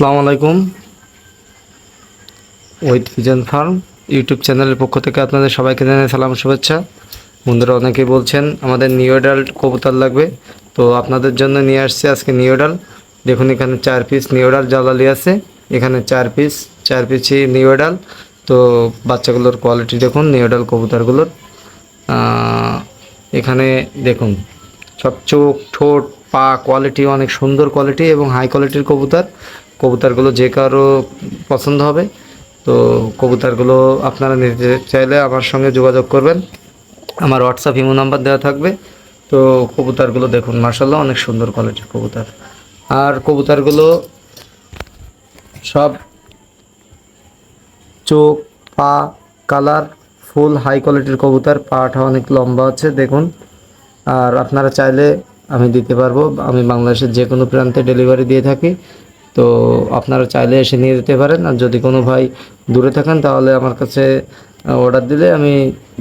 আসসালামু আলাইকুম। Wait vision farm YouTube চ্যানেলের পক্ষ থেকে আপনাদের সবাইকে জানাই সালাম শুভেচ্ছা। বন্ধুরা, অনেকেই বলছেন আমাদের নিউ অ্যাডাল্ট কবুতর লাগবে। তো আপনাদের জন্য নিয়ে আসছে আজকে অ্যাডাল্ট দেখুন, এখানে চার পিস নিউ অ্যাডাল্ট জ্বালালি আছে। এখানে চার পিস চার পিসই নিউ অ্যাডাল্ট তো বাচ্চাগুলোর কোয়ালিটি দেখুন অ্যাডাল্ট কবুতরগুলোর। এখানে দেখুন, সব চোখ, ঠোঁট, পা কোয়ালিটি অনেক সুন্দর কোয়ালিটি এবং হাই কোয়ালিটির কবুতর। কবুতরগুলো যে কারও পছন্দ হবে, তো কবুতরগুলো আপনারা নিতে চাইলে আমার সঙ্গে যোগাযোগ করবেন। আমার হোয়াটসঅ্যাপ ইমো নাম্বার দেওয়া থাকবে। তো কবুতরগুলো দেখুন মার্শাল্লাহ অনেক সুন্দর কোয়ালিটির কবুতর। আর কবুতরগুলো সব চোখ, পা কালার ফুল হাই কোয়ালিটির কবুতর, পাটা অনেক লম্বা আছে, দেখুন। আর আপনারা চাইলে আমি দিতে পারব, আমি বাংলাদেশের যে কোনো প্রান্তে ডেলিভারি দিয়ে থাকি। তো আপনারা চাইলে এসে নিয়ে যেতে পারেন। আর যদি কোনো ভাই দূরে থাকেন, তাহলে আমার কাছে অর্ডার দিলে আমি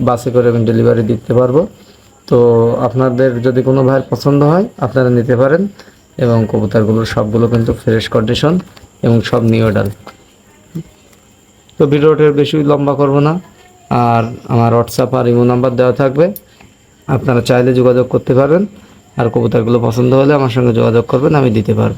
বাসে করে আমি ডেলিভারি দিতে পারব। তো আপনাদের যদি কোনো ভাইয়ের পছন্দ হয়, আপনারা নিতে পারেন এবং কবুতরগুলোর সবগুলো কিন্তু ফ্রেশ কন্ডিশন এবং সব নিউ অর্ডার তো ভিডিওটা বেশি লম্বা করব না। আর আমার হোয়াটসঅ্যাপ আর ইমো নাম্বার দেওয়া থাকবে। আপনারা চাইলে যোগাযোগ করতে পারবেন। আর কবুতরগুলো পছন্দ হলে আমার সঙ্গে যোগাযোগ করবেন, আমি দিতে পারব।